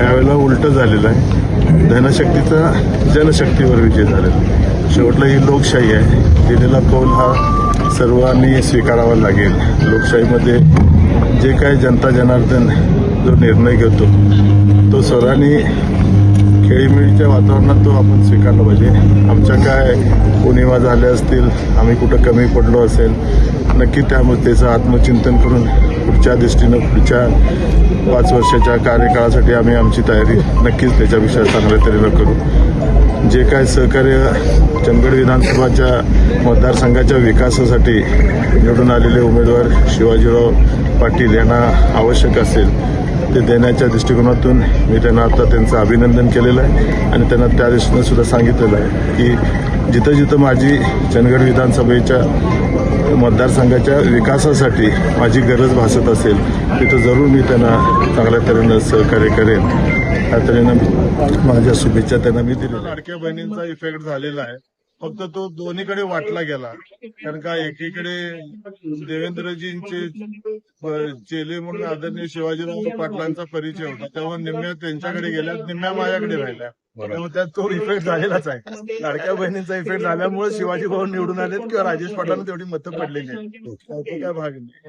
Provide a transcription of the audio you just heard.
यावेळेला उलटं झालेलं आहे. धनशक्तीचा जनशक्तीवर विजय झालेला आहे. शेवटला ही लोकशाही आहे. दिलेला कौल हा सर्वांनी स्वीकारावा लागेल. लोकशाहीमध्ये जे काय जनता जनार्दन जो निर्णय घेतो तो सर्वांनी खेळीमेळीच्या वातावरणात तो आपण स्वीकारला पाहिजे. आमच्या काय उणिवा झाल्या असतील आम्ही कुठं कमी पडलो असेल नक्की त्यामुळे त्याचं आत्मचिंतन करून पुढच्या दृष्टीनं पुढच्या पाच वर्षाच्या कार्यकाळासाठी आम्ही आमची तयारी नक्कीच त्याच्यापेक्षा चांगल्या तऱ्हेनं करू. जे काय सहकार्य चंदगड विधानसभाच्या मतदारसंघाच्या विकासासाठी निवडून आलेले उमेदवार शिवाजीराव पाटील यांना आवश्यक असेल ते देण्याच्या दृष्टिकोनातून मी त्यांना आता त्यांचं अभिनंदन केलेलं आहे आणि त्यांना त्या दृष्टीनं सुद्धा सांगितलेलं आहे की जिथं जिथं माझी चंदगड विधानसभेच्या मतदारसंघाच्या विकासासाठी माझी गरज भासत असेल तिथं जरूर मी त्यांना चांगल्या तऱ्हेनं सहकार्य करेन. त्या तऱ्हेनं माझ्या शुभेच्छा त्यांना मी दिल्या लाडक्या बहिणींचा इफेक्ट झालेला आहे. फक्त तो दोन्हीकडे वाटला गेला. कारण का एकीकडे देवेंद्रजींचे चेले म्हणून आदरणीय शिवाजीराव पाटलांचा परिचय होता. तेव्हा निम्म्या त्यांच्याकडे गेल्या निम्म्या माझ्याकडे राहिल्या. त्यामुळे त्यात तो इफेक्ट झालेलाच आहे. लाडक्या बहिणींचा इफेक्ट झाल्यामुळे शिवाजी भाऊ निवडून आलेत किंवा राजेश पाटलांना तेवढी मतं पडलेली आहेत तो काय भाग नाही.